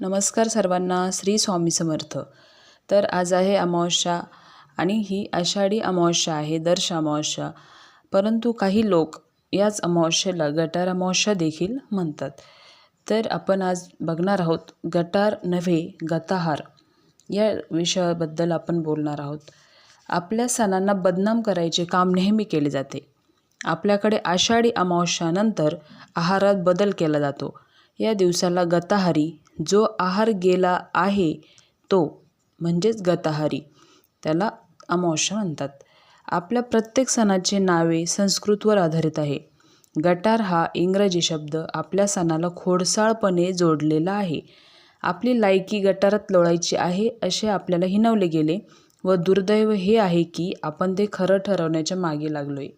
नमस्कार सर्वांना श्री स्वामी समर्थ. तर आज आहे अमावस्या आणि ही आषाढी अमावस्या आहे दर्श अमावस्या. परंतु काही लोक याच अमावस्येला गटार अमावस्या देखील म्हणतात. तर आपण आज बघणार आहोत गटार नव्हे गताहार. या विषयाबद्दल आपण बोलणार आहोत. आपल्या सणांना बदनाम करायचे काम नेहमी केले जाते. आपल्याकडे आषाढी अमावस्यानंतर आहारात बदल केला जातो. या दिवसाला गताहारी. जो आहार गेला आहे तो म्हणजेच गताहारी. त्याला अमावस्या म्हणतात. आपल्या प्रत्येक सणाचे नावे संस्कृतवर आधारित आहे. गटार हा इंग्रजी शब्द आपल्या सणाला खोडसाळपणे जोडलेला आहे. आपली लायकी गटारात लोळायची आहे असे आपल्याला हिनवले गेले. व दुर्दैव हे आहे की आपण ते खरं ठरवण्याच्या मागे लागलो आहे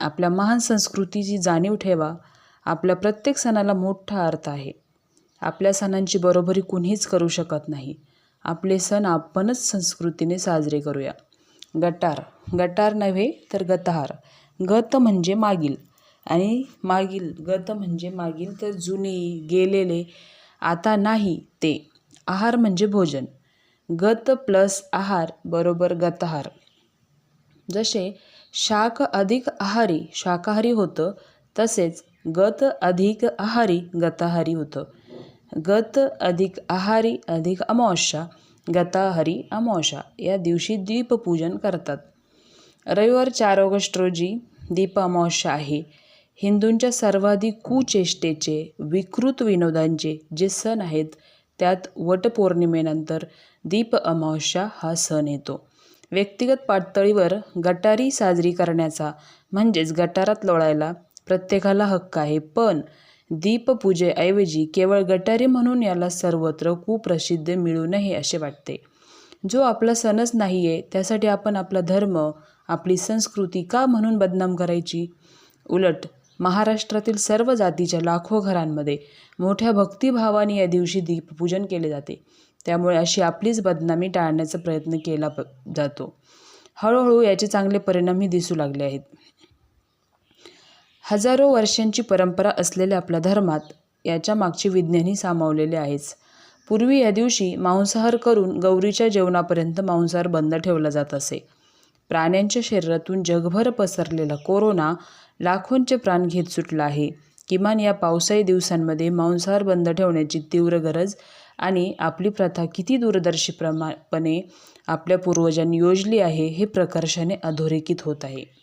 आपल्या महान संस्कृतीची जाणीव ठेवा. आपल्या प्रत्येक सणाला मोठा अर्थ आहे. आपल्या सणांची बरोबरी कुणीच करू शकत नाही. आपले सण आपणच संस्कृतीने साजरे करूया. गटार. गटार नव्हे तर गतहार गत म्हणजे मागील. आणि मागील गत म्हणजे मागील तर जुने गेलेले आता नाही ते. आहार म्हणजे भोजन. गत प्लस आहार बरोबर गतहार जसे शाक अधिक आहारी शाकाहारी होतं तसेच गत अधिक आहारी गताहारी होतं. गत अधिक आहारी अधिक अमावस्या गताहारी अमावस्या. या दिवशी दीपपूजन करतात. रविवार चार ऑगस्ट रोजी दीप अमावस्या आहे. हिंदूंच्या सर्वाधिक कुचेष्टेचे विकृत विनोदांचे जे सण आहेत त्यात वटपौर्णिमेनंतर दीप अमावस्या हा सण येतो. व्यक्तिगत पातळीवर गटारी साजरी करण्याचा म्हणजेच गटारात लोळायला प्रत्येकाला हक्क आहे. पण दीपपूजेऐवजी केवळ गटारी म्हणून याला सर्वत्र कुप्रसिद्ध मिळू नये असे वाटते. जो आपला सणच नाही आहे त्यासाठी आपण आपला धर्म आपली संस्कृती का म्हणून बदनाम करायची? उलट महाराष्ट्रातील सर्व जातीच्या लाखो घरांमध्ये मोठ्या भक्तिभावाने या दिवशी दीपपूजन केले जाते. त्यामुळे अशी आपलीच बदनामी टाळण्याचा प्रयत्न केला प जातो. हळूहळू याचे चांगले परिणामही दिसू लागले आहेत. हजारो वर्षांची परंपरा असलेल्या आपल्या धर्मात याच्या मागचे विज्ञानही सामावलेले आहेच. पूर्वी या दिवशी मांसाहार करून गौरीच्या जेवणापर्यंत मांसाहार बंद ठेवला जात असे. प्राण्यांच्या शरीरातून जगभर पसरलेला कोरोना लाखोंचे प्राण घेत सुटला आहे. किमान या पावसाळी दिवसांमध्ये मांसाहार बंद ठेवण्याची तीव्र गरज आणि आपली प्रथा किती दूरदर्शीप्रमाणे आपल्या पूर्वजांनी योजली आहे हे प्रकर्षाने अधोरेखित होत आहे.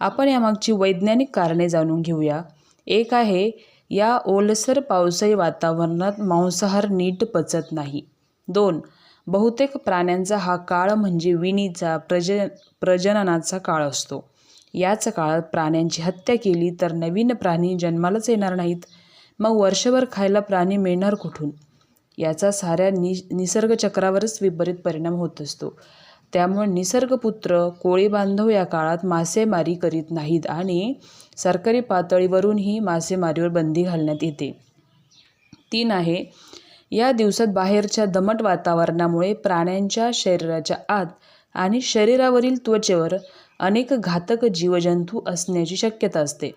आपण यामागची वैज्ञानिक कारणे जाणून घेऊया. एक आहे या ओलसर पावसाळी वातावरणात मांसाहार नीट पचत नाही. दोन बहुतेक प्राण्यांचा हा काळ म्हणजे विणीचा प्रज प्रजननाचा काळ असतो. याच काळात प्राण्यांची हत्या केली तर नवीन प्राणी जन्मालाच येणार नाहीत. मग वर्षभर खायला प्राणी मिळणार कुठून? याचा साऱ्या नि निसर्गचक्रावरच विपरीत परिणाम होत असतो. त्यामुळे निसर्गपुत्र कोळी बांधव या काळात मासेमारी करीत नाहीत आणि सरकारी पातळीवरूनही मासेमारीवर बंदी घालण्यात येते. तीन आहे या दिवसात बाहेरच्या दमट वातावरणामुळे प्राण्यांच्या शरीराच्या आत आणि शरीरावरील त्वचेवर अनेक घातक जीवजंतू असण्याची शक्यता असते.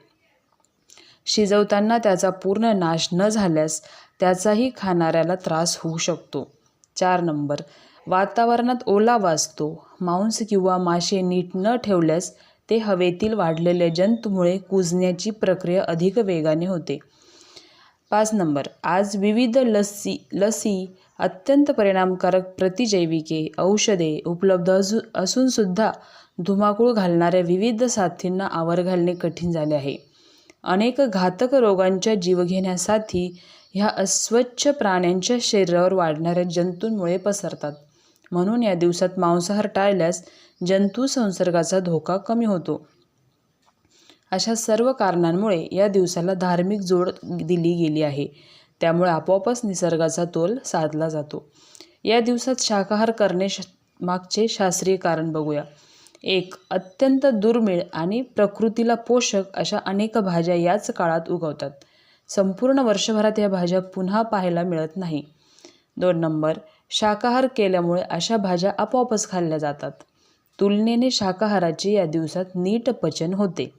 शिजवताना त्याचा पूर्ण नाश न झाल्यास त्याचाही खाणाऱ्याला त्रास होऊ शकतो. चार नंबर वातावरणात ओलावा असतो मांस किंवा मासे नीट न ठेवल्यास ते हवेतील वाढलेल्या जंतूमुळे कुजण्याची प्रक्रिया अधिक वेगाने होते. पाच नंबर. आज विविध लसी लसी अत्यंत परिणामकारक प्रतिजैविके औषधे उपलब्ध असू असूनसुद्धा धुमाकूळ घालणाऱ्या विविध साथींना आवर घालणे कठीण झाले आहे. अनेक घातक रोगांच्या जीवघेण्यासाठी ह्या अस्वच्छ प्राण्यांच्या शरीरावर वाढणाऱ्या जंतूंमुळे पसरतात. म्हणून या दिवसात मांसाहार टाळल्यास जंतू संसर्गाचा धोका कमी होतो. अशा सर्व कारणांमुळे या दिवसाला धार्मिक जोड दिली गेली आहे. त्यामुळे आपोआपच निसर्गाचा तोल साधला जातो. या दिवसात शाकाहार करणे श मागचे शास्त्रीय कारण बघूया. एक अत्यंत दुर्मिळ आणि प्रकृतीला पोषक अशा अनेक भाज्या याच काळात उगवतात. संपूर्ण वर्षभरात या भाज्या पुन्हा पाहायला मिळत नाही. दोन नंबर शाकाहार केल्यामुळे अशा भाज्या आपोआपच खाल्ल्या जातात. तुलनेने शाकाहाराचे या दिवसात नीट पचन होते.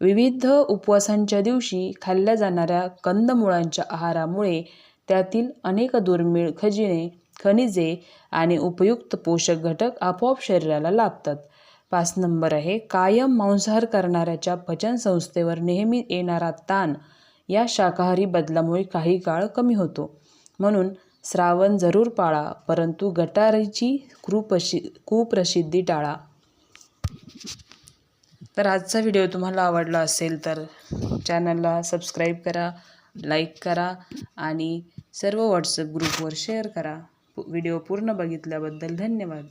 विविध उपवासांच्या दिवशी खाल्ल्या जाणाऱ्या कंदमुळांच्या आहारामुळे त्यातील अनेक दुर्मिळ खजिने खनिजे आणि उपयुक्त पोषक घटक आपोआप शरीराला लाभतात पाच नंबर आहे कायम मांसाहार करणाऱ्याच्या पचनसंस्थेवर नेहमी येणारा ताण या शाकाहारी बदलामुळे काही काळ कमी होतो. म्हणून श्रावण जरूर पाळा परंतु गटारीची कुप्रशि कुप्रसिद्धी टाळा. तर आजचा व्हिडिओ तुम्हाला आवडला असेल तर चॅनलला सबस्क्राईब करा लाईक करा आणि सर्व व्हॉट्सअप ग्रुपवर शेअर करा. व्हिडिओ पूर्ण बघितल्याबद्दल धन्यवाद.